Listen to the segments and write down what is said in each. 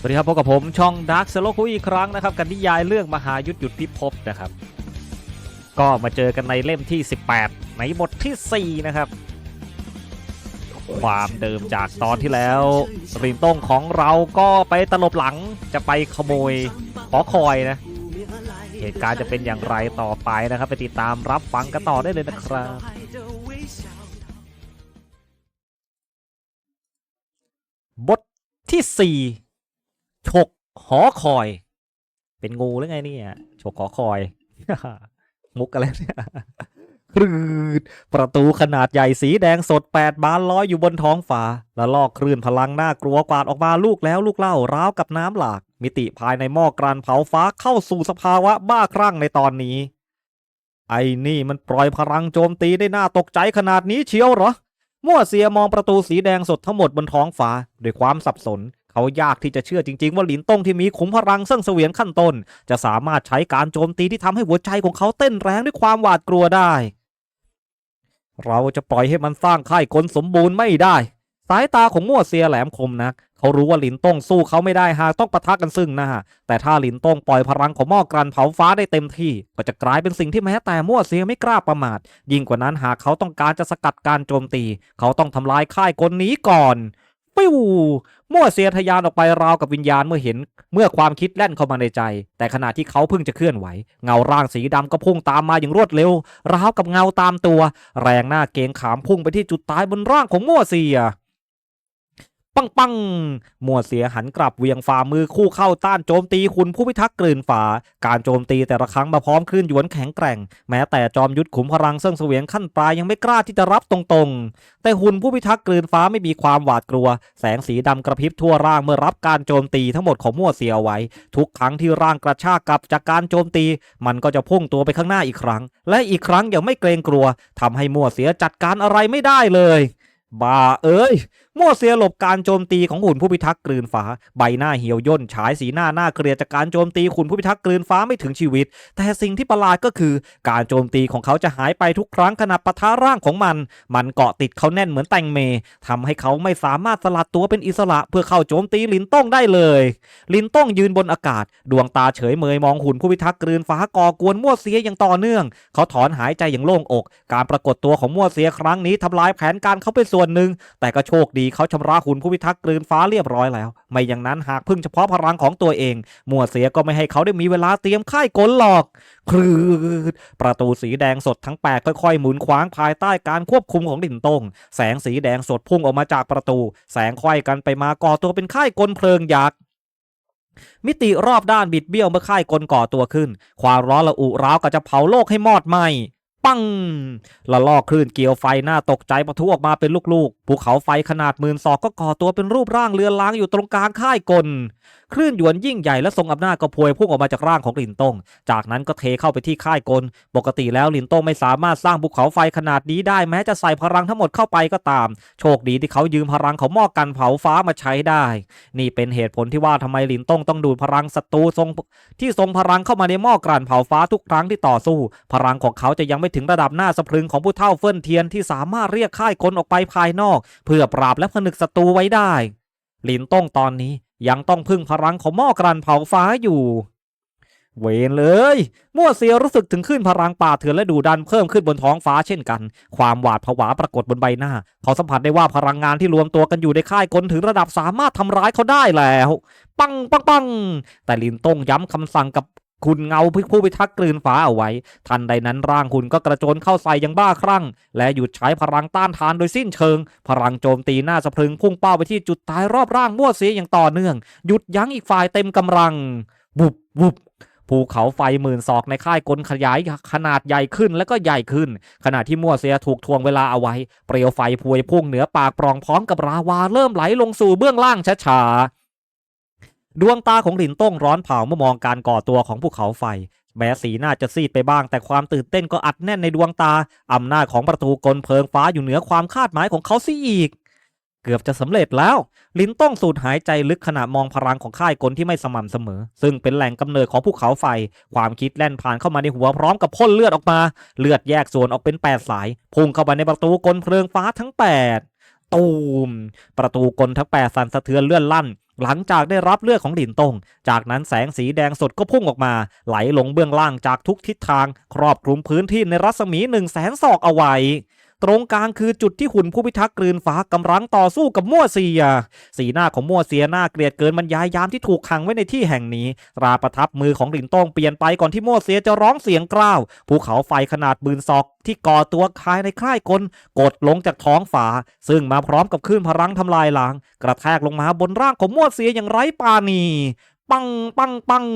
สวัสดีครับพบกับผมช่องดาร์คเซโลคุยอีกครั้งนะครับ กันนิยายเรื่องมหายุทธหยุดพิภพนะครับ ก็มาเจอกันในเล่มที่ 18 ในบทที่ 4 นะครับ ความเดิมจากตอนที่แล้วรินต้งของเราก็ไปตลบหลังจะไปขโมยหอคอยนะ เหตุการณ์จะเป็นอย่างไรต่อไปนะครับ ไปติดตามรับฟังกันต่อได้เลยนะครับบทที่ 4 ฉกหอคอย เป็นงูหรือไงเนี่ยฉกหอคอย มุกอะไรเนี่ยครืดประตูขนาดใหญ่สีแดงสด 8 บานลอยอยู่บนท้องฟ้า และลอกคลื่นพลังน่ากลัวกวาดออกมาลูกแล้วลูกเล่าราวกับน้ำหลาก มิติภายในหม้อกรันเผาฟ้าเข้าสู่สภาวะบ้าคลั่งในตอนนี้ ไอ้นี่มันปล่อยพลังโจมตีได้น่าตกใจขนาดนี้เชียวเหรอ มั่วเสียมองประตูสีแดงสดทั้งหมดบนท้องฟ้าด้วยความสับสนเขายากที่จะเชื่อจริง ๆ ว่าหลินต้งที่มีขุมพลังเสื่งเสวียนขั้นต้น จะสามารถใช้การโจมตีที่ทำให้หัวใจของเขาเต้นแรงด้วยความหวาดกลัวได้ เราจะปล่อยให้มันสร้างค่ายคนสมบูรณ์ไม่ได้ สายตาของมั่วเสียแหลมคมนัก เขารู้ว่าหลินต้งสู้เขาไม่ได้หากต้องปะทะกันซึ่งหน้าแต่ถ้าหลินต้งปล่อยพลังของหม้อกรันเผาฟ้าได้เต็มที่ ก็จะกลายเป็นสิ่งที่แม้แต่มั่วเสียไม่กล้าประมาทยิ่งกว่านั้นหากเขาต้องการจะสกัดการโจมตี เขาต้องทำลายค่ายกลนี้ก่อน ปิ้วมั่วเสียทยานออกไปราวกับวิญญาณเมื่อเห็น เมื่อความคิดแล่นเข้ามาในใจ แต่ขณะที่เขาเพิ่งจะเคลื่อนไหว เงาร่างสีดำก็พุ่งตามมาอย่างรวดเร็ว ราวกับเงาตามตัว แรงหน้าเกงขามพุ่งไปที่จุดตายบนร่างของมั่วเสีย ปังปังมัวเสียหันกลับเวียงฝ่ามือคู่เข้าต้านโจมตีคุณผู้พิทักษ์กลืนฝา การโจมตีแต่ละครั้งมาพร้อมคลื่นหยวนแข็งแกร่ง แม้แต่จอมยุทธขุมพลังเสื่องเสวียงขั้นปลายยังไม่กล้าที่จะรับตรงๆ แต่หุ่นผู้พิทักษ์กลืนฟ้าไม่มีความหวาดกลัว แสงสีดำกระพริบทั่วร่างเมื่อรับการโจมตีทั้งหมดของมั่วเสียไว้ ทุกครั้งที่ร่างกระชากกลับจากการโจมตี มันก็จะพุ่งตัวไปข้างหน้าอีกครั้ง และอีกครั้งอย่างไม่เกรงกลัวทำให้มั่วเสียจัดการอะไรไม่ได้เลยบ้าเอ้ย มั่วเสียหลบการโจมตีของหุ่นผู้พิทักษ์กลืนฟ้า ใบหน้าเหี่ยวย่นฉายสีหน้าหน้าเกลียดจากการโจมตีหุ่นผู้พิทักษ์กลืนฟ้าไม่ถึงชีวิต แต่สิ่งที่ประหลาดก็คือ การโจมตีของเขาจะหายไปทุกครั้งขณะปะทะร่างของมัน มันเกาะติดเขาแน่นเหมือนแตงเมทำให้เขาไม่สามารถสลัดตัวเป็นอิสระ เพื่อเข้าโจมตีลินต้องได้เลย ลินต้องยืนบนอากาศ ดวงตาเฉยเมยมองหุ่นผู้พิทักษ์กลืนฟ้าก่อกวนมั่วเสียอย่างต่อเนื่อง เขาถอนหายใจอย่างโล่งอก การปรากฏตัวของมั่วเสียครั้งนี้ทำลายแผนการเขาไปส่วนหนึ่งแต่ก็โชคดีเขาชำระหุ่นผู้พิทักษ์กลืนฟ้าเรียบร้อยแล้ว ไม่อย่างนั้นหากพึ่งเฉพาะพลังของตัวเอง มัวเสียก็ไม่ให้เขาได้มีเวลาเตรียมค่ายกลหรอก ครืดประตูสีแดงสดทั้งแปดค่อยๆ หมุนขวางภายใต้การควบคุมของดิ่นตงแสงสีแดงสดพุ่งออกมาจากประตู แสงไขว้กันไปมาก่อตัวเป็นค่ายกลเพลิงยักษ์มิติรอบด้านบิดเบี้ยวเมื่อค่ายกลก่อตัวขึ้น ความร้อนระอุร้าวก็จะเผาโลกให้มอดไหม ปังละลอกคลื่นเกลียวไฟหน้าตกใจปะทุออกมาเป็นลูกๆ ภูเขาไฟขนาดหมื่นศอกก็ก่อตัวเป็นรูปร่างเรือนล้างอยู่ตรงกลางค่ายกล คลื่นหยวนยิ่งใหญ่และทรงอำนาจก็พวยพุ่งออกมาจากร่างของลินต้งจากนั้นก็เทเข้าไปที่ค่ายกล ปกติแล้วลินต้งไม่สามารถสร้างภูเขาไฟขนาดนี้ได้แม้จะใส่พลังทั้งหมดเข้าไปก็ตาม โชคดีที่เขายืมพลังของหม้อกันเผาฟ้ามาใช้ได้ นี่เป็นเหตุผลที่ว่าทำไมลินต้งต้องดูดพลังศัตรูทรงที่ทรงพลังเข้ามาในหม้อกลั่นเผาฟ้าทุกครั้งที่ต่อสู้ พลังของเขาจะยังไม่ถึงระดับหน้าสะพรึงของผู้เท่าเฟิ่นเทียนที่สามารถเรียกค่ายกลออกไปภายนอก เพื่อปราบและผนึกศัตรูไว้ได้ลินต้งตอนนี้ยังต้องพึ่งพลังของหม้อกลั่นเผาฟ้าอยู่ เวนเลย มั่วเสียรู้สึกถึงขึ้นพลังป่าเถื่อนและดูดันเพิ่มขึ้นบนท้องฟ้าเช่นกัน ความหวาดผวาปรากฏบนใบหน้า เขาสัมผัสได้ว่าพลังงานที่รวมตัวกันอยู่ในค่ายกลถึงระดับสามารถทำร้ายเขาได้แล้ว ปังปังปังแต่ลินต้งย้ำคำสั่งกับ คุณเงาพึกผู้พิทักษ์กลืนฟ้าเอาไว้ ทันใดนั้นร่างคุณก็กระโจนเข้าใส่อยังบ้าคลั่ง และหยุดใช้พลังต้านทานโดยสิ้นเชิง พลังโจมตีหน้าสะพรึงพุ่งเป้าไปที่จุดตายรอบร่างมั่วเสียอย่างต่อเนื่อง หยุดยั้งอีกฝ่ายเต็มกำลัง บุบบุบภูเขาไฟหมื่นศอกในค่ายกลขยายขนาดใหญ่ขึ้นและก็ใหญ่ขึ้น ขณะที่มั่วเสียถูกทวงเวลาเอาไว้ เปลวไฟพวยพุ่งเหนือปากปล่องพร้อมกับราวาเริ่มไหลลงสู่เบื้องล่างช้าๆ ดวงตาของหลินต้งร้อนเผาเมื่อมองการก่อตัวของภูเขาไฟ แม้สีหน้าจะซีดไปบ้าง แต่ความตื่นเต้นก็อัดแน่นในดวงตา อำนาจของประตูกลเพลิงฟ้าอยู่เหนือความคาดหมายของเขาซิอีก เกือบจะสำเร็จแล้ว ลินต้องสูดหายใจลึกขณะมองพลังของค่ายกลที่ไม่สม่ำเสมอ ซึ่งเป็นแหล่งกำเนิดของภูเขาไฟ ความคิดแล่นผ่านเข้ามาในหัวพร้อมกับพ่นเลือดออกมา เลือดแยกส่วนออกเป็น 8 สาย พุ่งเข้าไปในประตูกลเพลิงฟ้าทั้ง 8ตูม ประตูกลทั้ง8สั่นสะเทือนเลื่อนลั่น หลังจากได้รับเลือดของหลินตง จากนั้นแสงสีแดงสดก็พุ่งออกมา ไหลลงเบื้องล่างจากทุกทิศทาง ครอบคลุมพื้นที่ในรัศมีหนึ่งแสนศอกเอาไว้ ตรงกลางคือจุดที่หุ่นผู้พิทักษ์กลืนฟ้ากำลังต่อสู้กับมั่วเสีย สีหน้าของมั่วเสียหน้าเกลียดเกินบรรยายยามที่ถูกขังไว้ในที่แห่งนี้ราประทับมือของหลินต้องเปลี่ยนไปก่อนที่มั่วเสียจะร้องเสียงกล้าวภูเขาไฟขนาดบืนศอกที่ก่อตัวคายในค่ายกลกดลงจากท้องฟ้าซึ่งมาพร้อมกับคลื่นพลังทำลายล้าง กระแทกลงมาบนร่างของมั่วเสียอย่างไร้ปาณี ปังปังปัง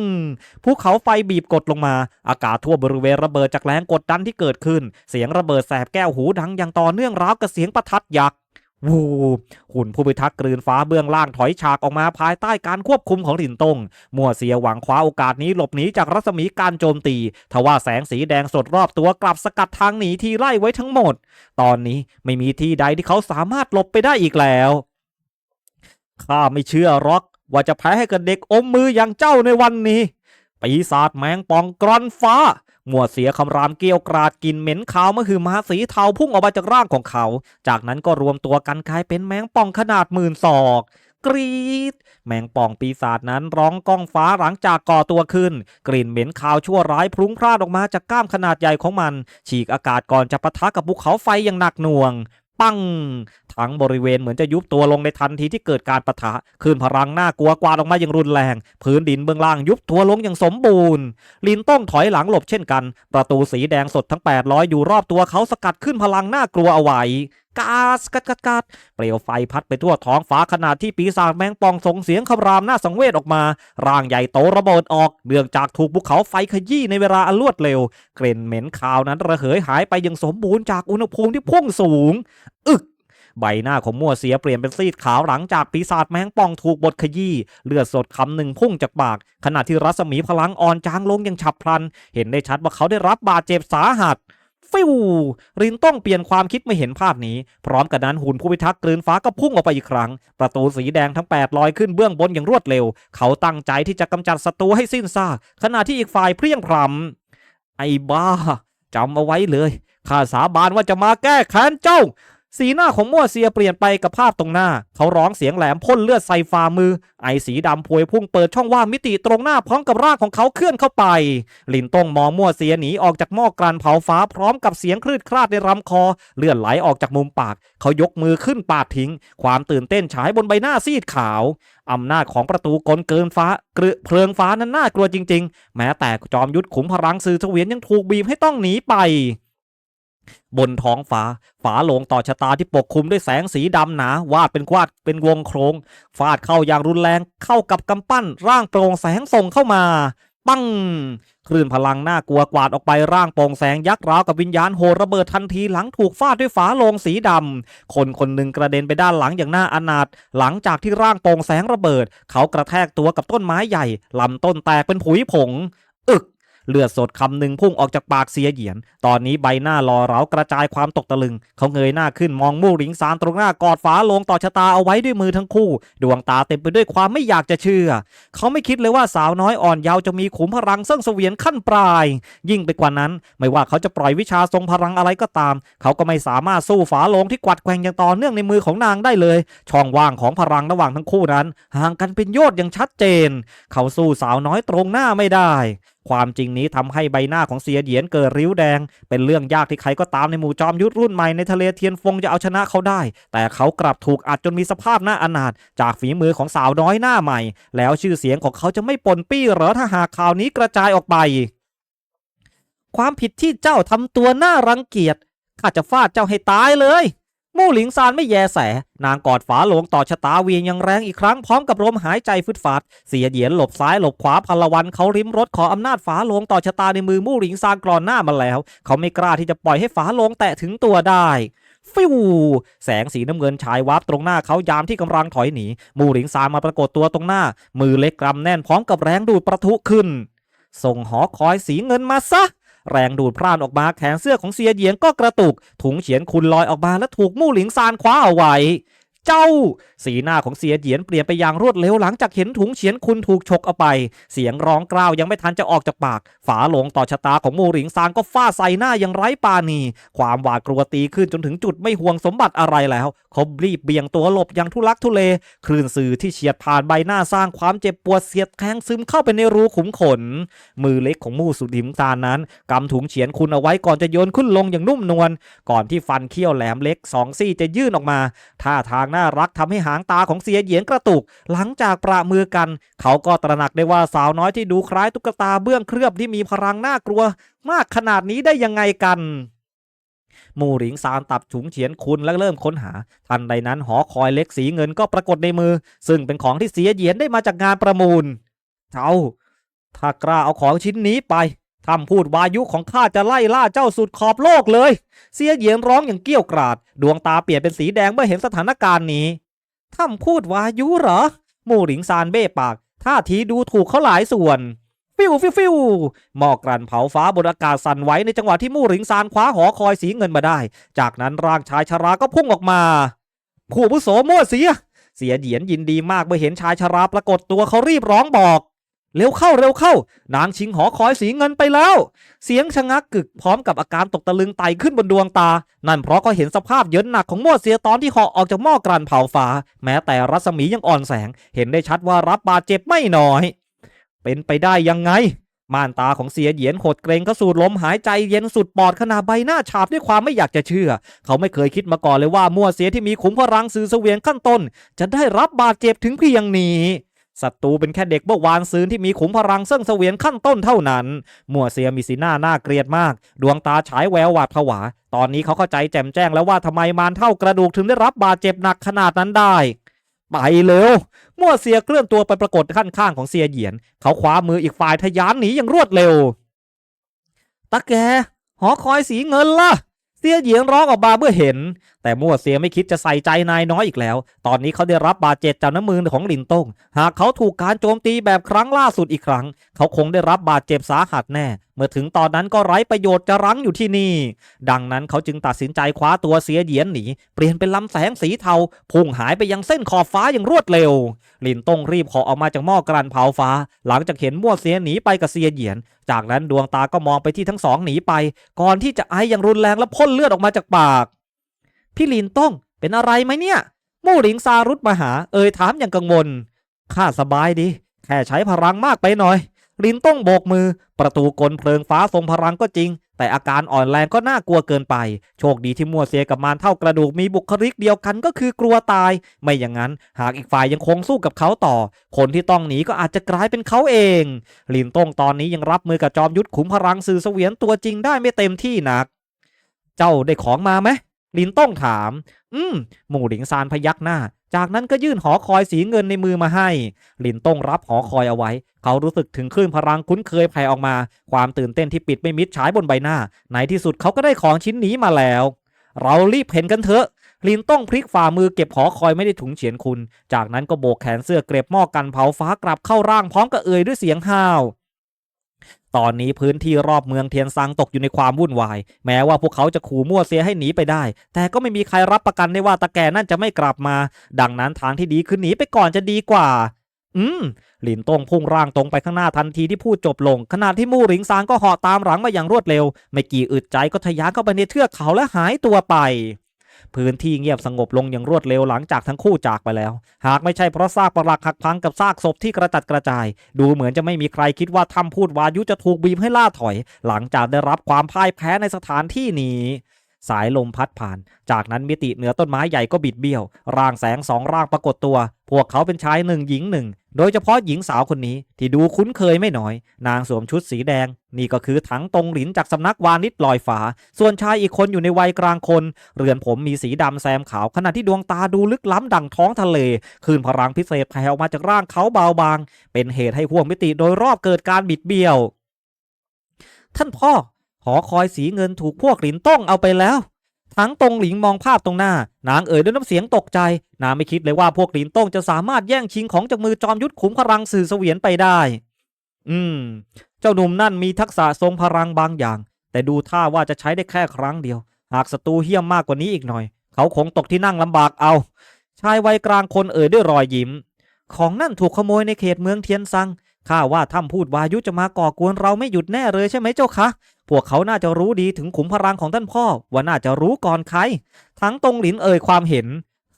ภูเขาไฟบีบกดลงมา อากาศทั่วบริเวณระเบิดจากแรงกดดันที่เกิดขึ้น เสียงระเบิดแสบแก้วหูดังอย่างต่อเนื่องราวกับเสียงประทัดยักษ์วูหุ่นผู้พิทักษ์กลืนฟ้าเบื้องล่างถอยฉากออกมาภายใต้การควบคุมของหลินตงมัวเสียหวังคว้าโอกาสนี้หลบหนีจากรัศมีการโจมตี ทว่าแสงสีแดงสดรอบตัวกลับสกัดทางหนีที่ไล่ไว้ทั้งหมด ตอนนี้ไม่มีที่ใดที่เขาสามารถหลบไปได้อีกแล้วข้าไม่เชื่อหรอก ว่าจะแพ้ให้กับเด็กอมมืออย่างเจ้าในวันนี้ ปีศาจแมงป่องกรอนฟ้ามัวเสียคำรามเกรียวกราดกลินเหม็นขาวมหือมาสีเทาพุ่งออกมาจากร่างของเขา จากนั้นก็รวมตัวกันกลายเป็นแมงป่องขนาดหมื่นศอกกรีดแมงป่องปีศาจนั้นร้องก้องฟ้าหลังจากก่อตัวขึ้น กลิ่นเหม็นคาวชั่วร้ายพลุ้งพล่านออกมาจากก้ามขนาดใหญ่ของมัน ฉีกอากาศก่อนจะปะทะกับภูเขาไฟอย่างหนักหน่วง ปังทั้งบริเวณเหมือนจะยุบตัวลงในทันทีที่เกิดการปะทะคลื่นพลังน่ากลัวกวาดออกมาอย่างรุนแรง พื้นดินเบื้องล่างยุบตัวลงอย่างสมบูรณ์ ลินต้องถอยหลังหลบเช่นกัน ประตูสีแดงสดทั้ง 800 อยู่รอบตัวเขาสกัดขึ้นพลังน่ากลัวเอาไว้ กาสกัดกัดกัดเปลวไฟพัดไปทั่วท้องฟ้าขณะที่ปีศาจแมงป่องส่งเสียงคำรามน่าสังเวชออกมา ร่างใหญ่โตระเบิดออกเนื่องจากถูกภูเขาไฟขยี้ในเวลาอันรวดเร็วกลิ่นเหม็นคาวนั้นระเหยหายไปอย่างสมบูรณ์จากอุณหภูมิที่พุ่งสูง อึกใบหน้าของมั่วเสียเปลี่ยนเป็นซีดขาวหลังจากปีศาจแมงป่องถูกบดขยี้เลือดสดคำหนึ่งพุ่งจากปาก ขณะที่รัศมีพลังอ่อนจางลงอย่างฉับพลัน เห็นได้ชัดว่าเขาได้รับบาดเจ็บสาหัส ฟิวรินต้องเปลี่ยนความคิดไม่เห็นภาพนี้ พร้อมกับนั้นหุ่นผู้พิทักษ์กลืนฟ้าก็พุ่งออกไปอีกครั้ง ประตูสีแดงทั้ง8ลอยขึ้นเบื้องบนอย่างรวดเร็ว เขาตั้งใจที่จะกำจัดศัตรูให้สิ้นซาก ขณะที่อีกฝ่ายเพรียงพรำไอ้บ้าจำเอาไว้เลยข้าสาบานว่าจะมาแก้แค้นเจ้า สีหน้าของมั่วเซียเปลี่ยนไปกับภาพตรงหน้า เขาร้องเสียงแหลมพ่นเลือดใส่ฝ่ามือ ไอสีดำพวยพุ่งเปิดช่องว่างมิติตรงหน้าพร้อมกับร่างของเขาเคลื่อนเข้าไป ลินต้งมองมั่วเสียหนีออกจากหม้อกลั่นเผาฟ้าพร้อมกับเสียงคลืดคลาดในลำคอ เลือดไหลออกจากมุมปาก เขายกมือขึ้นปาดทิ้ง ความตื่นเต้นฉายบนใบหน้าซีดขาวอำนาจของประตูกลเกินฟ้าเกลือเพลิงฟ้านั้นน่ากลัวจริง ๆ แม้แต่จอมยุทธขุมพลังสื่อเสวียนยังถูกบีบให้ต้องหนีไป บนท้องฟ้า ฝาโลงต่อชะตาที่ปกคลุมด้วยแสงสีดำหนาวาดเป็นวาดเป็นวงโครงฟาดเข้าอย่างรุนแรงเข้ากับกำปั้น ร่างโปร่งแสงส่งเข้ามาปั้งคลื่นพลังน่ากลัวกวาดออกไปร่างโปร่งแสงยักษ์ราวกับวิญญาณโหระเบิดทันทีหลังถูกฟาดด้วยฝาโลงสีดำ คนคนหนึ่งกระเด็นไปด้านหลังอย่างน่าอนาถหลังจากที่ร่างโปร่งแสงระเบิด เขากระแทกตัวกับต้นไม้ใหญ่ลำต้นแตกเป็นผุยผง อึก เลือดสดคำหนึ่งพุ่งออกจากปากเสียเหยียน ตอนนี้ใบหน้าหล่อเหลากระจายความตกตะลึง เขาเงยหน้าขึ้นมองมู่หลิงซานตรงหน้ากอดฝาลงต่อชะตาเอาไว้ด้วยมือทั้งคู่ ดวงตาเต็มไปด้วยความไม่อยากจะเชื่อ เขาไม่คิดเลยว่าสาวน้อยอ่อนเยาว์จะมีขุมพลังเสื่องเสวียนขั้นปลาย ยิ่งไปกว่านั้น ไม่ว่าเขาจะปล่อยวิชาทรงพลังอะไรก็ตาม เขาก็ไม่สามารถสู้ฝาลงที่กวัดแกว่งอย่างต่อเนื่องในมือของนางได้เลย ช่องว่างของพลังระหว่างทั้งคู่นั้น ห่างกันเป็นโยชน์อย่างชัดเจน เขาสู้สาวน้อยตรงหน้าไม่ได้ ความจริงนี้ทำให้ใบหน้าของเสียเหยียนเกิดริ้วแดง เป็นเรื่องยากที่ใครก็ตามในหมู่จอมยุทธรุ่นใหม่ในทะเลเทียนฟงจะเอาชนะเขาได้ แต่เขากลับถูกอัดจนมีสภาพหน้าอนาถจากฝีมือของสาวน้อยหน้าใหม่ แล้วชื่อเสียงของเขาจะไม่ปนปี้เหรอถ้าหากข่าวนี้กระจายออกไป ความผิดที่เจ้าทำตัวน่ารังเกียจข้าจะฟาดเจ้าให้ตายเลย มู่หลิงซานไม่แยแส นางกอดฝาโลวงต่อชะตาเวียงอย่างแรงอีกครั้งพร้อมกับลมหายใจฟึดฟาด เสียเหยียนหลบซ้ายหลบขวาพลวันเขาริมรถขออำนาจฝาโลวงต่อชะตาในมือมู่หลิงซานกรอนหน้ามาแล้ว เขาไม่กล้าที่จะปล่อยให้ฝาโลวงแตะถึงตัวได้ฟิวแสงสีน้ำเงินฉายวับตรงหน้าเขายามที่กำลังถอยหนีมู่หลิงซานมาปรากฏตัวตรงหน้า มือเล็กกำแน่นพร้อมกับแรงดูดประทุขึ้น ส่งหอคอยสีเงินมาซะ แรงดูดพร่านออกมาแขนเสื้อของเสียเหยียงก็กระตุก ถุงเฉียนคุณลอยออกมาและถูกมู่หลิงซานคว้าเอาไว้ เจ้า สีหน้าของเสียเหยียนเปลี่ยนไปอย่างรวดเร็วหลังจากเห็นถุงเฉียนคุณถูกฉกเอาไป เสียงร้องกล้าวยังไม่ทันจะออกจากปาก ฝาโลงต่อชะตาของมูหริงซานก็ฟาดใส่หน้าอย่างไร้ปาณี ความหวาดกลัวตีขึ้นจนถึงจุดไม่ห่วงสมบัติอะไรแล้วเขารีบเบี่ยงตัวหลบอย่างทุลักทุเล คลื่นสื่อที่เฉียดผ่านใบหน้าสร้างความเจ็บปวดเสียดแทงซึมเข้าไปในรูขุมขน มือเล็กของมู่สุดิมซานนั้นกำถุงเฉียนคุณเอาไว้ก่อนจะโยนขึ้นลงอย่างนุ่มนวลก่อนที่ฟันเขี้ยวแหลมเล็กสองซี่จะยื่นออกมาท่าทางน่ารักทำให้หางตาของเสียเหยียนกระตุก หลังจากประมือกัน เขาก็ตระหนักได้ว่าสาวน้อยที่ดูคล้ายตุ๊กตาเบื้องเคลือบที่มีพลังน่ากลัว มากขนาดนี้ได้ยังไงกันมู่หริงซานตับฉุงเฉียนคุณและเริ่มค้นหา ทันใดนั้นหอคอยเล็กสีเงินก็ปรากฏในมือ ซึ่งเป็นของที่เสียเหยียนได้มาจากงานประมูลเจ้าถ้ากล้าเอาของชิ้นนี้ไป ทำพูดวายุของข้าจะไล่ล่าเจ้าสุดขอบโลกเลย เสียเหยียนร้องอย่างเกี้ยวกราด ดวงตาเปลี่ยนเป็นสีแดงเมื่อเห็นสถานการณ์นี้ทำพูดวายุเหรอมู่หลิงซานเบ้ปากท่าทีดูถูกเขาหลายส่วน ฟิวฟิวฟิวหมอกกลั่นเผาฟ้าบนอากาศสั่นไหวในจังหวะที่มู่หลิงซานคว้าหอคอยสีเงินมาได้ จากนั้นร่างชายชราก็พุ่งออกมา ผู้อาวุโสมั่วเสีย เสียเหยียนยินดีมากเมื่อเห็นชายชราปรากฏตัวเขารีบร้องบอก เร็วเข้าเร็วเข้า นางชิงหอคอยสีเงินไปแล้ว เสียงชะงักกึกพร้อมกับอาการตกตะลึงไตขึ้นบนดวงตา นั่นเพราะเขาเห็นสภาพเยินหนักของมั่วเสียตอนที่หาะออกจากหม้อกลั่นเผาฟ้าแม้แต่รัศมียังอ่อนแสง เห็นได้ชัดว่ารับบาดเจ็บไม่น้อย เป็นไปได้ยังไง ม่านตาของเสียเหยียนหดเกรงเขาสูดลมหายใจเย็นสุดปอดขณะใบหน้าฉาบด้วยความไม่อยากจะเชื่อ เขาไม่เคยคิดมาก่อนเลยว่ามั่วเสียที่มีขุมพลังสื่อเสวียงขั้นต้น จะได้รับบาดเจ็บถึงเพียงนี้ ศัตรูเป็นแค่เด็กเมื่อวานซืนที่มีขุมพลังเซึ่งเสวียนขั้นต้นเท่านั้น มั่วเสียมีสีหน้าน่าเกลียดมาก ดวงตาฉายแววหวาดผวา ตอนนี้เขาเข้าใจแจ่มแจ้งแล้วว่าทำไมมารเท่ากระดูกถึงได้รับบาดเจ็บหนักขนาดนั้นได้ ไปเร็ว มั่วเสียเคลื่อนตัวไปปรากฏข้างข้างของเสียเหยียน เขาคว้ามืออีกฝ่ายทะยานหนีอย่างรวดเร็วตาแก หอคอยสีเงินล่ะ เสียเหยียนร้องออกมาเมื่อเห็น แต่มั่วเสียไม่คิดจะใส่ใจนายน้อยอีกแล้ว ตอนนี้เขาได้รับบาดเจ็บจากน้ำมือของลินต้ง หากเขาถูกการโจมตีแบบครั้งล่าสุดอีกครั้ง เขาคงได้รับบาดเจ็บสาหัสแน่ เมื่อถึงตอนนั้นก็ไร้ประโยชน์จะรั้งอยู่ที่นี่ ดังนั้นเขาจึงตัดสินใจคว้าตัวเสียเหยียนหนี เปลี่ยนเป็นลำแสงสีเทาพุ่งหายไปยังเส้นขอบฟ้าอย่างรวดเร็ว ลินต้งรีบขอออกมาจากหม้อกลั่นเผาฟ้า หลังจากเห็นมั่วเสียหนีไปกับเสียเหยียน จากนั้นดวงตาก็มองไปที่ทั้งสองหนีไป ก่อนที่จะไออย่างรุนแรงและพ่นเลือดออกมาจากปาก พี่ลินต้องเป็นอะไรไหมเนี่ย มู่หลิงซารุดมาหา เอ่ยถามอย่างกังวล ข้าสบายดี แค่ใช้พลังมากไปหน่อย ลินต้องโบกมือ ประตูกลเพลิงฟ้าทรงพลังก็จริง แต่อาการอ่อนแรงก็น่ากลัวเกินไป โชคดีที่มัวเสียกับมารเท่ากระดูกมีบุคลิกเดียวกันก็คือกลัวตาย ไม่อย่างนั้นหากอีกฝ่ายยังคงสู้กับเขาต่อ คนที่ต้องหนีก็อาจจะกลายเป็นเขาเอง ลินต้องตอนนี้ยังรับมือกับจอมยุทธขุมพลังสื่อเสวียนตัวจริงได้ไม่เต็มที่นัก เจ้าได้ของมาไหม ลินต้องถาม อืม หมู่หลิงซานพยักหน้า จากนั้นก็ยื่นหอคอยสีเงินในมือมาให้ ลินต้องรับหอคอยเอาไว้ เขารู้สึกถึงคลื่นพลังคุ้นเคยแผ่ออกมา ความตื่นเต้นที่ปิดไม่มิดฉายบนใบหน้า ในที่สุดเขาก็ได้ของชิ้นนี้มาแล้ว เรารีบเห็นกันเถอะลินต้องพลิกฝ่ามือเก็บหอคอยไม่ได้ถุงเฉียนคุณ จากนั้นก็โบกแขนเสื้อเกร็บหม้อกันเผาฟ้ากลับเข้าร่างพร้อมกับเอ่ยด้วยเสียงห้าว ตอนนี้พื้นที่รอบเมืองเทียนซังตกอยู่ในความวุ่นวาย แม้ว่าพวกเขาจะขู่มั่วเสียให้หนีไปได้ แต่ก็ไม่มีใครรับประกันได้ว่าตาแก่นั่นจะไม่กลับมา ดังนั้นทางที่ดีคือหนีไปก่อนจะดีกว่า อืม หลินตงพุ่งร่างตรงไปข้างหน้าทันทีที่พูดจบลง ขณะที่มู่หลิงซางก็เหาะตามหลังมาอย่างรวดเร็ว ไม่กี่อึดใจก็ทะยานเข้าไปในเทือกเขาและหายตัวไป พื้นที่เงียบสงบลงอย่างรวดเร็วหลังจากทั้งคู่จากไปแล้ว หากไม่ใช่เพราะซากปรักหักพังกับซากศพที่กระจัดกระจาย ดูเหมือนจะไม่มีใครคิดว่าทำพูดวายุจะถูกบีบให้ล่าถอย หลังจากได้รับความพ่ายแพ้ในสถานที่นี้ สายลมพัดผ่าน จากนั้นมิติเหนือต้นไม้ใหญ่ก็บิดเบี้ยว ร่างแสงสองร่างปรากฏตัว พวกเขาเป็นชายหนึ่งหญิงหนึ่ง โดยเฉพาะหญิงสาวคนนี้ที่ดูคุ้นเคยไม่น้อย นางสวมชุดสีแดง นี่ก็คือถังตรงหลินจากสำนักวานิชลอยฟ้าส่วนชายอีกคนอยู่ในวัยกลางคน เรือนผมมีสีดำแซมขาวขณะที่ดวงตาดูลึกล้ำดังท้องทะเลคลื่นพลังพิเศษแผ่ออกมาจากร่างเขาเบาบาง เป็นเหตุให้ห่วงมิติโดยรอบเกิดการบิดเบี้ยว ท่านพ่อ หอคอยสีเงินถูกพวกหลินต้องเอาไปแล้ว ทั้งตรงหลิงมองภาพตรงหน้า นางเอ่ยด้วยน้ำเสียงตกใจ นางไม่คิดเลยว่าพวกหลินต้องจะสามารถแย่งชิงของจากมือจอมยุทธขุมพลังสื่อเสวียนไปได้ อืม เจ้าหนุ่มนั่นมีทักษะทรงพลังบางอย่าง แต่ดูท่าว่าจะใช้ได้แค่ครั้งเดียว หากศัตรูเหี้ยมมากกว่านี้อีกหน่อย เขาคงตกที่นั่งลำบากเอา ชายวัยกลางคนเอ่ยด้วยรอยยิ้ม ของนั่นถูกขโมยในเขตเมืองเทียนซัง ข้าว่าถ้ำพูดวายุจะมาก่อกวนเราไม่หยุดแน่เลยใช่ไหมเจ้าคะ พวกเขาน่าจะรู้ดีถึงขุมพลังของท่านพ่อ ว่าน่าจะรู้ก่อนใคร ทั้งตรงหลินเอ่ยความเห็น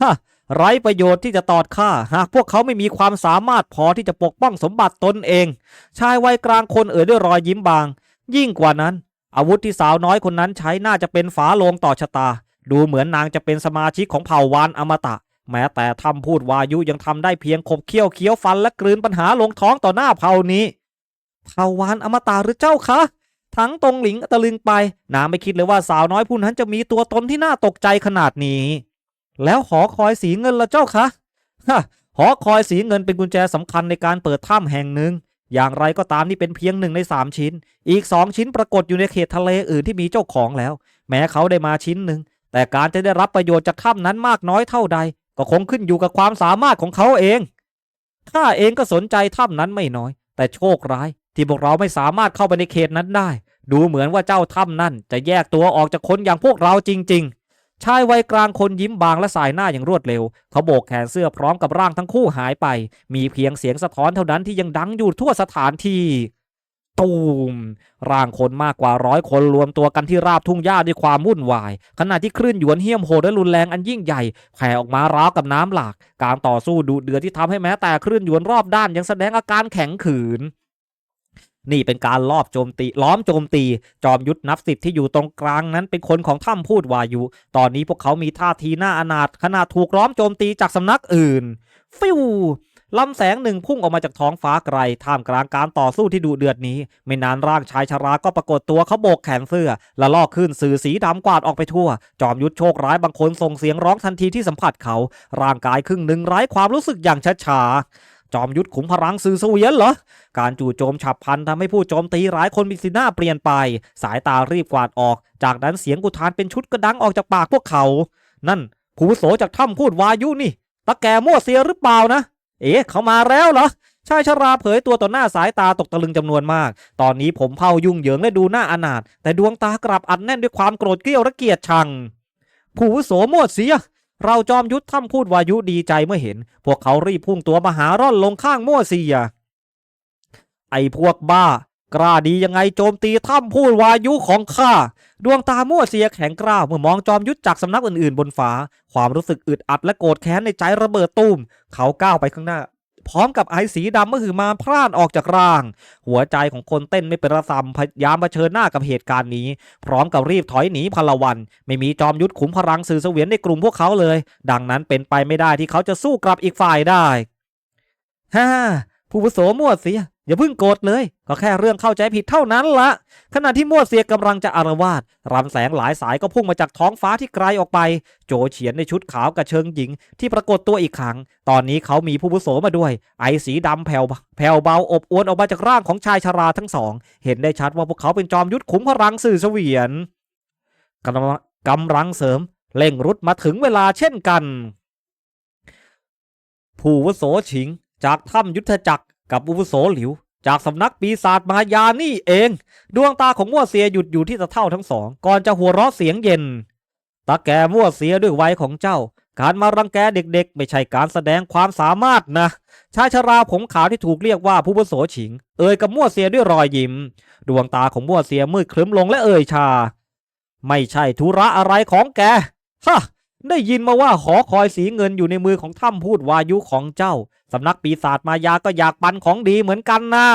ฮะ ไร้ประโยชน์ที่จะตอดข้า หากพวกเขาไม่มีความสามารถพอที่จะปกป้องสมบัติตนเอง ชายวัยกลางคนเอ่ยด้วยรอยยิ้มบาง ยิ่งกว่านั้น อาวุธที่สาวน้อยคนนั้นใช้น่าจะเป็นฝาโลงต่อชะตา ดูเหมือนนางจะเป็นสมาชิกของเผ่าวานอมตะ แม้แต่ทำพูดวายุยังทำได้เพียงขบเคี้ยวเคี้ยวฟันและกลืนปัญหาลงท้องต่อหน้าเผ่านี้เผ่าวานอมตะหรือเจ้าคะทั้งตรงหลิงตะลึงไปนางไม่คิดเลยว่าสาวน้อยผู้นั้นจะมีตัวตนที่น่าตกใจขนาดนี้ แล้วหอคอยสีเงินละเจ้าคะฮะหอคอยสีเงินเป็นกุญแจสำคัญในการเปิดถ้ำแห่งหนึ่ง อย่างไรก็ตามนี่เป็นเพียงหนึ่งในสามชิ้น อีกสองชิ้นปรากฏอยู่ในเขตทะเลอื่นที่มีเจ้าของแล้ว แม้เขาได้มาชิ้นหนึ่งแต่การจะได้รับประโยชน์จากถ้ำนั้นมากน้อยเท่าใด ก็คงขึ้นอยู่กับความสามารถของเขาเอง ข้าเองก็สนใจถ้ำนั้นไม่น้อย แต่โชคร้าย ที่พวกเราไม่สามารถเข้าไปในเขตนั้นได้ ดูเหมือนว่าเจ้าถ้ำนั่น จะแยกตัวออกจากคนอย่างพวกเราจริง ๆ ชายวัยกลางคนยิ้มบางและสายหน้าอย่างรวดเร็ว เขาโบกแขนเสื้อพร้อมกับร่างทั้งคู่หายไป มีเพียงเสียงสะท้อนเท่านั้นที่ยังดังอยู่ทั่วสถานที่ ตูมร่างคนมากกว่าร้อยคนรวมตัวกันที่ราบทุ่งหญ้าด้วยความวุ่นวาย ขณะที่คลื่นหยวนเหี้ยมโหดและรุนแรงอันยิ่งใหญ่แผ่ออกมาราวกับน้ำหลาก การต่อสู้ดุเดือดที่ทำให้แม้แต่คลื่นหยวนรอบด้านยังแสดงอาการแข็งขืน นี่เป็นการลอบโจมตีล้อมโจมตี จอมยุทธนับสิบที่อยู่ตรงกลางนั้นเป็นคนของถ้ำพูดวายุ ตอนนี้พวกเขามีท่าทีหน้าอนาถขณะถูกล้อมโจมตีจากสำนักอื่น ฟิว ลำแสงหนึ่งพุ่งออกมาจากท้องฟ้าไกลท่ามกลางการต่อสู้ที่ดุเดือดนี้ ไม่นานร่างชายชราก็ปรากฏตัวเขาโบกแขนเสื้อ และลอกขึ้นสื่อสีดำกวาดออกไปทั่ว จอมยุทธโชคร้ายบางคนส่งเสียงร้องทันทีที่สัมผัสเขา ร่างกายครึ่งหนึ่งไร้ความรู้สึกอย่างช้าๆจอมยุทธขุมพลังสื่อเสวียนเหรอ การจู่โจมฉับพลันทำให้ผู้โจมตีหลายคนมีสีหน้าเปลี่ยนไป สายตารีบกวาดออก จากนั้นเสียงกุทานเป็นชุดกระดังออกจากปากพวกเขา นั่น ผู้โสจากถ้ำพูดวายุนี่ ตะแกมั่วเสียหรือเปล่านะ เอ๊ะเขามาแล้วเหรอชายชราเผยตัวต่อหน้าสายตาตกตะลึงจำนวนมาก ตอนนี้ผมเผายุ่งเหยิงและดูหน้าอนาถแต่ดวงตากลับอัดแน่นด้วยความโกรธเกลียวและเกลียดชัง ผู้วุโสมั่วเสีย เราจอมยุทธถ้ำพูดวายุดีใจเมื่อเห็น พวกเขารีบพุ่งตัวมาหาร่อนลงข้างมั่วเสีย ไอ้พวกบ้า กล้าดียังไงโจมตีถ้ำพูดวายุของข้าดวงตามั่วเสียแข็งกร้าวเมื่อมองจอมยุทธจากสำนักอื่นๆ บนฟ้าความรู้สึกอึดอัดและโกรธแค้นในใจระเบิดตูมเขาก้าวไปข้างหน้า พร้อมกับไอสีดำเมื่อหือมาพร่านออกจากร่าง หัวใจของคนเต้นไม่เป็นระสำพยายามเผชิญหน้ากับเหตุการณ์นี้ พร้อมกับรีบถอยหนีพลวัน ไม่มีจอมยุทธขุมพลังสื่อเสวียนในกลุ่มพวกเขาเลย ดังนั้นเป็นไปไม่ได้ที่เขาจะสู้กลับอีกฝ่ายได้ฮ่าผู้อาวุโสมั่วเสีย อย่าเพิ่งโกรธเลย ก็แค่เรื่องเข้าใจผิดเท่านั้นละ ขณะที่มั่วเสียกำลังจะอารวาสรำแสงหลายสายก็พุ่งมาจากท้องฟ้าที่ไกลออกไป โจเฉียนในชุดขาวกับเชิงหญิง ที่ปรากฏตัวอีกครั้ง ตอนนี้เขามีผู้อาวุโสมาด้วย ไอสีดำแผ่วแผ่วเบาอบอวนออกมาจากร่างของชายชราทั้งสอง เห็นได้ชัดว่าพวกเขาเป็นจอมยุทธขุมพลังสื่อเสวียนกำลังกำลังเสริมเร่งรุดมาถึงเวลาเช่นกัน ผู้วุโสฉิง จากถ้ำยุทธจักร กับอุวุโสหลิว จากสำนักปีศาจมายานี่เอง ดวงตาของมั่วเสียหยุดอยู่ที่ตะเท่าทั้งสอง ก่อนจะหัวเราะเสียงเย็นตาแกมั่วเสียด้วยวัยของเจ้า การมารังแกเด็กๆ ไม่ใช่การแสดงความสามารถนะ ชายชราผมขาวที่ถูกเรียกว่าผู้วุโสฉิง เอ่ยกับมั่วเสียด้วยรอยยิ้ม ดวงตาของมั่วเสียมืดครึ้มลงและเอ่ยชา ไม่ใช่ธุระอะไรของแก ฮะ ได้ยินมาว่าหอคอยสีเงินอยู่ในมือของถ้ำพูดวายุของเจ้า สำนักปีศาจมายาก็อยากปันของดีเหมือนกันนะ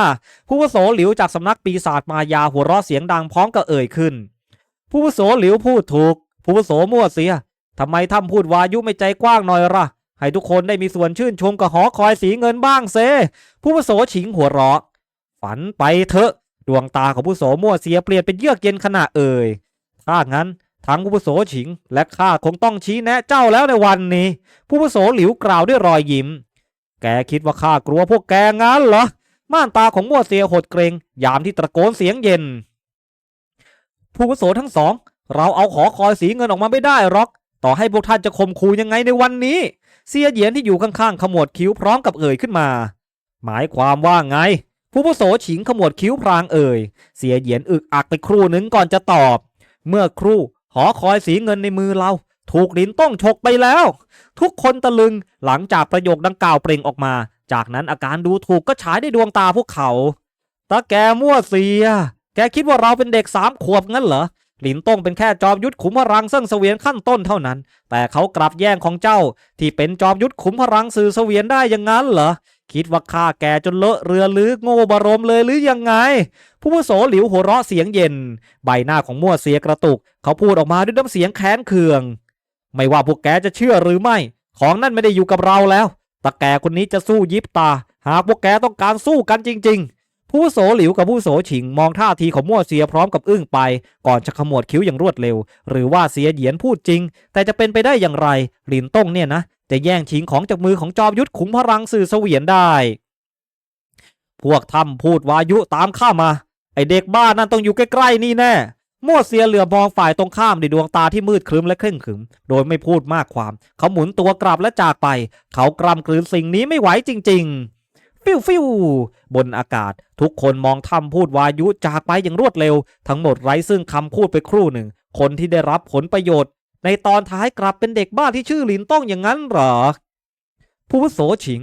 ผู้วโสหลิวจากสำนักปีศาจมายาหัวเราะเสียงดังพร้อมกับเอ่ยขึ้น ผู้วโสหลิวพูดถูก ผู้วโสมั่วเสียทำไมถ้ำพูดวายุไม่ใจกว้างหน่อยล่ะ ให้ทุกคนได้มีส่วนชื่นชมกับหอคอยสีเงินบ้างเซผู้วโสฉิงหัวเราะ ฝันไปเถอะ ดวงตาของผู้โสมั่วเสียเปลี่ยนเป็นเยือกเย็นขณะเอ่ยถ้างั้น ทั้งผู้อาวุโสฉิง และข้าคงต้องชี้แนะเจ้าแล้วในวันนี้ ผู้อาวุโสหลิวกล่าวด้วยรอยยิ้ม แกคิดว่าข้ากลัวพวกแกงั้นเหรอ ม่านตาของมัวเสียหดเกรง ยามที่ตะโกนเสียงเย็น ผู้อาวุโสทั้งสอง เราเอาขอคอยสีเงินออกมาไม่ได้หรอก ต่อให้พวกท่านจะข่มขู่ยังไงในวันนี้ เสียเหยียนที่อยู่ข้างๆขมวดคิ้วพร้อมกับเอ่ยขึ้นมา หมายความว่าไง ผู้บุโสฉิงขมวดคิ้วพรางเอ่ย เสียเหยียนอึกอักไปครู่หนึ่งก่อนจะตอบ เมื่อครู่ หอคอยสีเงินในมือเรา ถูกลินต้องฉกไปแล้ว ทุกคนตะลึงหลังจากประโยคดังกล่าวเปล่งออกมา จากนั้นอาการดูถูกก็ฉายในดวงตาพวกเขาตาแกมั่วเสีย แกคิดว่าเราเป็นเด็กสามขวบงั้นเหรอหลินต้งเป็นแค่จอมยุทธขุมพลังเซิ่งเสวียนขั้นต้นเท่านั้น แต่เขากลับแย่งของเจ้า ที่เป็นจอมยุทธขุมพลังสื่อเสวียนได้อย่างนั้นเหรอ คิดว่าข้าแกจนเลอะเรือหรือโง่บารมเลยหรือยังไง ผู้วุโสหลิวหัวเราะเสียงเย็น ใบหน้าของมั่วเสียกระตุก เขาพูดออกมาด้วยน้ำเสียงแค้นเคือง ไม่ว่าพวกแกจะเชื่อหรือไม่ ของนั่นไม่ได้อยู่กับเราแล้วตาแกคนนี้จะสู้ยิบตา หากพวกแกต้องการสู้กันจริง ๆ ผู้โสหลิวกับผู้โสฉิงมองท่าทีของมั่วเสียพร้อมกับอึ้งไป ก่อนจะขมวดคิ้วอย่างรวดเร็ว หรือว่าเสียเหยียนพูดจริง แต่จะเป็นไปได้อย่างไรหลินต้งเนี่ยนะ จะแย่งชิงของจากมือของจอมยุทธขุมพลังสื่อเสวียนได้ พวกทำพูดวายุตามข้ามา ไอเด็กบ้านนั่นต้องอยู่ใกล้ๆนี่แน่มั่วเสียเหลือบมองฝ่ายตรงข้ามในดวงตาที่มืดครึ้มและเคร่งขรึม โดยไม่พูดมากความ เขาหมุนตัวกลับและจากไป เขากรำกลืนสิ่งนี้ไม่ไหวจริง ๆ ฟิวฟิวบนอากาศ ทุกคนมองทำพูดวายุจากไปอย่างรวดเร็ว ทั้งหมดไร้ซึ่งคำพูดไปครู่หนึ่ง คนที่ได้รับผลประโยชน์ ในตอนท้ายกลับเป็นเด็กบ้าที่ชื่อหลินต้องอย่างนั้นหรอ ผู้โสฉิง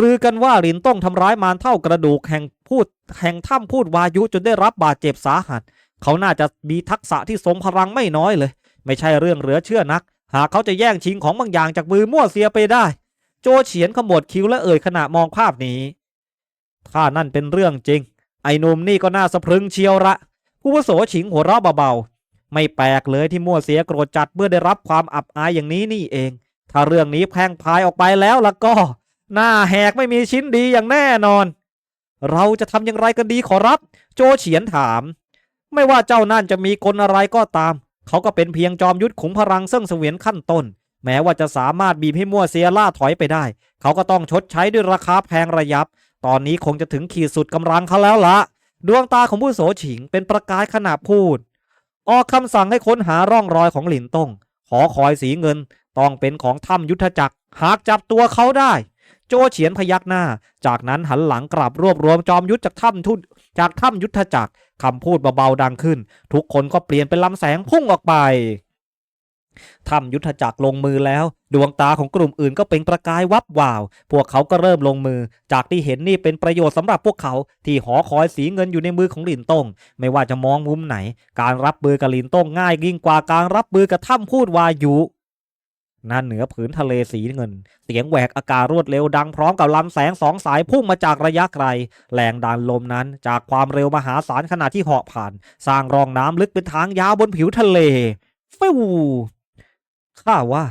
รือกันว่าหลินต้องทำร้ายมารเท่ากระดูกแห่งพูดแห่งถ้ำพูดวายุจนได้รับบาดเจ็บสาหัส เขาน่าจะมีทักษะที่ทรงพลังไม่น้อยเลย ไม่ใช่เรื่องเหลือเชื่อนัก หากเขาจะแย่งชิงของบางอย่างจากมือมั่วเสียไปได้ โจเฉียนขมวดคิ้วและเอ่ยขณะมองภาพนี้ ถ้านั่นเป็นเรื่องจริง ไอ้หนุ่มนี่ก็น่าสะพรึงเชียวละผู้วโสฉิงหัวเราะเบาๆ ไม่แปลกเลยที่มั่วเสียโกรธจัดเมื่อได้รับความอับอายอย่างนี้นี่เอง ถ้าเรื่องนี้แพร่งพายออกไปแล้วล่ะก็ หน้าแหกไม่มีชิ้นดีอย่างแน่นอน เราจะทำอย่างไรกันดีขอรับ โจเฉียนถาม ไม่ว่าเจ้านั่นจะมีกลอะไรก็ตาม เขาก็เป็นเพียงจอมยุทธขุมพลังเซึ่งเสวียนขั้นต้น แม้ว่าจะสามารถบีบให้มั่วเสียล่าถอยไปได้ เขาก็ต้องชดใช้ด้วยราคาแพงระยับ ตอนนี้คงจะถึงขีดสุดกำลังเขาแล้วละดวงตาของผู้โสฉิงเป็นประกายขณะพูด ออกคำสั่งให้ค้นหาร่องรอยของหลินตงขอคอยสีเงินต้องเป็นของถ้ำยุทธจักร หากจับตัวเขาได้ โจเฉียนพยักหน้า จากนั้นหันหลังกลับรวบรวมจอมยุทธจากถ้ำทุจากถ้ำยุทธจักรคำพูดเบาๆดังขึ้น ทุกคนก็เปลี่ยนเป็นลำแสงพุ่งออกไป ถ้ำยุทธจักรลงมือแล้ว ดวงตาของกลุ่มอื่นก็เป็นประกายวับวาว พวกเขาก็เริ่มลงมือ จากที่เห็นนี่เป็นประโยชน์สำหรับพวกเขาที่หอคอยสีเงินอยู่ในมือของหลินต้ง ไม่ว่าจะมองมุมไหน การรับมือกับหลินต้งง่ายยิ่งกว่าการรับมือกับถ้ำพูดวายุนั่นเหนือผืนทะเลสีเงิน เสียงแหวกอากาศรวดเร็วดังพร้อมกับลำแสงสองสายพุ่งมาจากระยะไกล แรงดันลมนั้นจากความเร็วมหาศาลขณะที่เหาะผ่าน สร้างรองน้ำลึกเป็นทางยาวบนผิวทะเลฟิว ข้าว่า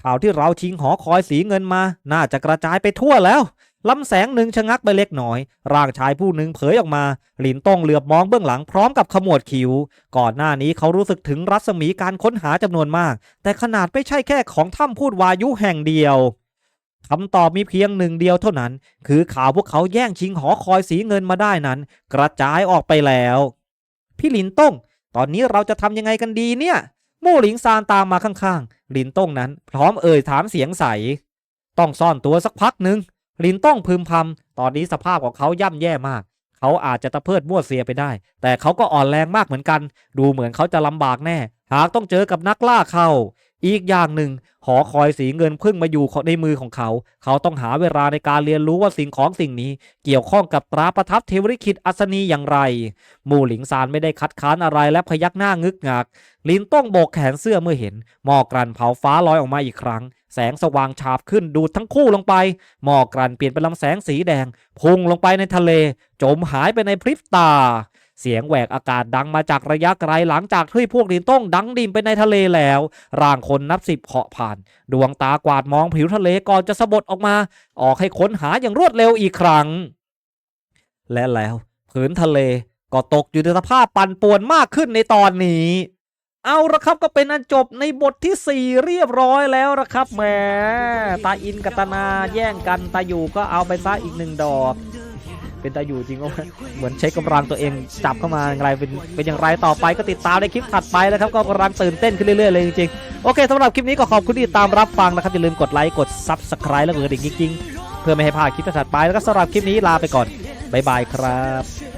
ข่าวที่เราชิงหอคอยสีเงินมา น่าจะกระจายไปทั่วแล้วลำแสงหนึ่งชะงักไปเล็กน้อย ร่างชายผู้หนึ่งเผยออกมา หลินต้องเหลือบมองเบื้องหลังพร้อมกับขมวดคิ้ว ก่อนหน้านี้เขารู้สึกถึงรัศมีการค้นหาจำนวนมาก แต่ขนาดไม่ใช่แค่ของถ้ำพูดวายุแห่งเดียวคำตอบมีเพียงหนึ่งเดียวเท่านั้น คือข่าวพวกเขาแย่งชิงหอคอยสีเงินมาได้นั้น กระจายออกไปแล้ว พี่หลินต้งตอนนี้เราจะทำยังไงกันดีเนี่ย มู่หลิงซานตามมาข้างๆหลินต้งนั้นพร้อมเอ่ยถามเสียงใส ต้องซ่อนตัวสักพักหนึ่งหลินต้องพึมพำ ตอนนี้สภาพของเขาย่ำแย่มาก เขาอาจจะตะเพิดมั่วเสียไปได้ แต่เขาก็อ่อนแรงมากเหมือนกัน ดูเหมือนเขาจะลำบากแน่ หากต้องเจอกับนักล่าเข้า อีกอย่างหนึ่ง หอคอยสีเงินเพิ่งมาอยู่ในมือของเขา เขาต้องหาเวลาในการเรียนรู้ว่าสิ่งของสิ่งนี้ เกี่ยวข้องกับตราประทับเทวริคิดอัศนีอย่างไรมู่หลิงซานไม่ได้คัดค้านอะไรและพยักหน้างึกงัก ลินต้องโบกแขนเสื้อเมื่อเห็น หมอกกลันเผาฟ้าลอยออกมาอีกครั้ง แสงสว่างฉาบขึ้นดูดทั้งคู่ลงไป หมอกกลันเปลี่ยนเป็นลำแสงสีแดง พุ่งลงไปในทะเล จมหายไปในพริบตา เสียงแหวกอากาศดังมาจากระยะไกลหลังจากที่พวกลินต้องดังดิ่มไปในทะเลแล้ว ร่างคนนับสิบเหาะผ่าน ดวงตากวาดมองผิวทะเลก่อนจะสะบดออกมา ออกให้ค้นหาอย่างรวดเร็วอีกครั้ง และแล้วผืนทะเลก็ตกอยู่ในสภาพปั่นป่วนมากขึ้นในตอนนี้เอาละครับก็เป็นอันจบในบทที่ 4 เรียบร้อยแล้วนะครับแหมตาอินกัตนาแย่งกันตาอยู่ก็เอาไปซะอีกหนึ่งดอก เป็นตาอยู่จริงก็เหมือนใช้กำลังตัวเองจับเข้ามาอะไรเป็นเป็นอย่างไรต่อไปก็ติดตามในคลิปถัดไปนะครับก็กำลังตื่นเต้นขึ้นเรื่อยๆเลยจริงๆโอเคสำหรับคลิปนี้ก็ขอบคุณที่ติดตามรับฟังนะครับอย่าลืมกดไลค์กดซับสไคร b e และกดกระดิ่งจริงๆเพื่อไม่ให้พลาดคลิปถัดไปแล้วก็สำหรับคลิปนี้ลาไปก่อนบ๊ายบายครับ